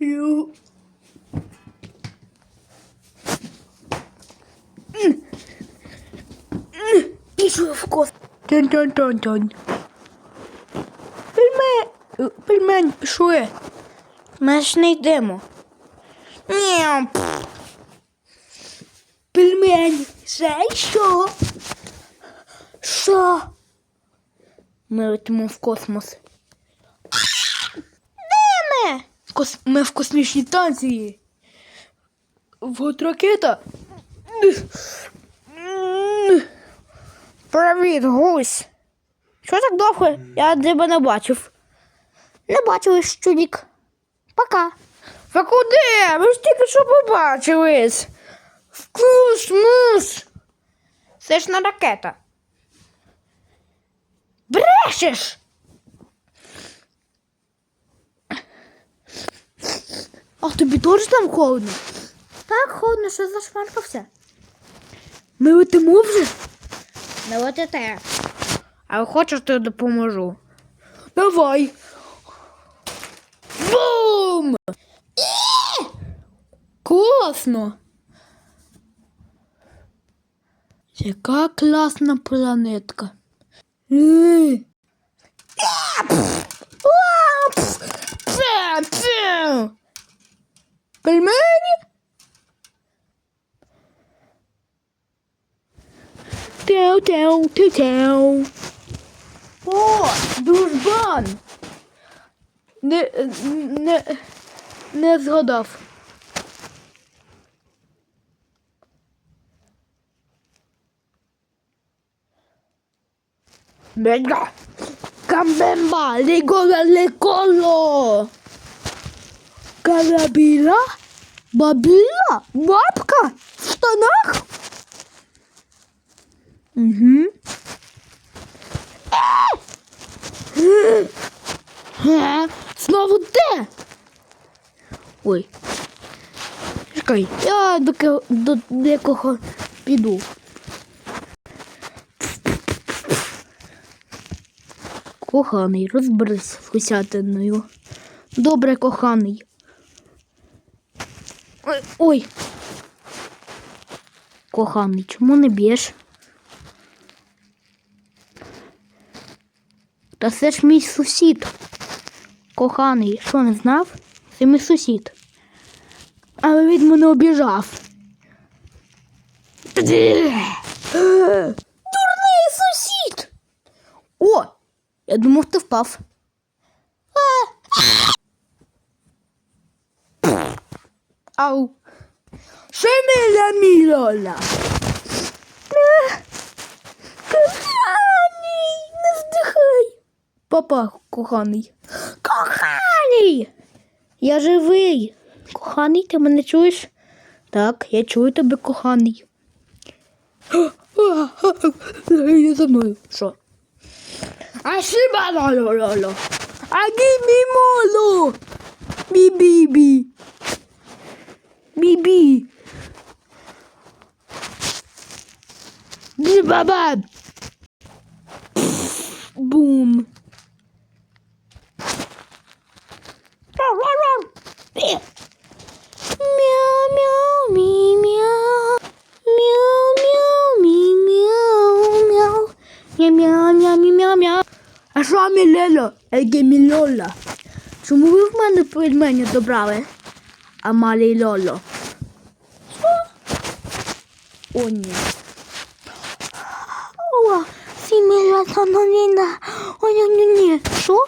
Ю. Пішов кос. Тон-тон-тон-тон. Пельмень. Пельмень, пішли. Ми ж не йдемо. Ні. Пельмень. Це що? Що? Ми летимо в космос. Де ми? Кос... Ми в космічній станції. Вот ракета. Привіт, гусь. Що так довго? Я тебе не бачив. Не бачились, чудік. Пока. Ви куди? Ми ж тільки що побачились. В космос. Це ж не ракета. Брешеш! А тобі теж там холодно? Так, холодно, що зашмаркався. Ми летимо вже? Не летите. А хочеш, то допоможу. Давай. Бум! Класно. Яка класна планетка. Е! Е, Vermelho. Tão, tão, tão, tão. Pô, do urbano. Ne, ne, nas Rodolfo. Venga, Camemba, ligou, ligou. Карабіла, бабіла, бабка в штанах. Угу. Знову де? Ой. Чекай, я до, до декого піду. Коханий, розберись з гусятиною. Добре, коханий. Ой, ой. Коханий, чому не б'єш? Та це ж мій сусід. Коханий, що не знав? Це мій сусід. Але він мене обіжав. Дурний сусід. О! Я думав, ти впав. Ау. Шеміля мілола. Коханий, не здихай. Папа, коханий. Коханий! Я живий. Коханий, ти мене чуєш? Так, я чую тебе, коханий. Я за мною. Що? Ашиба лолололо. Агімі моло. Бі-бі-бі. Бі-бі. Бі-ба-ба. Бум. Мяу, мяу, мі, мяу. Мяу, мяу, мі, мяу, мяу. Мяу, мяу, мяу, мі, мяу, мяу. А що мілело? Еге мілола. Чому ви в мене пельмені добрали? А малі лоло. Що? О, ні. О, сім'я Саноліна. О, ні, ні, ні. Що?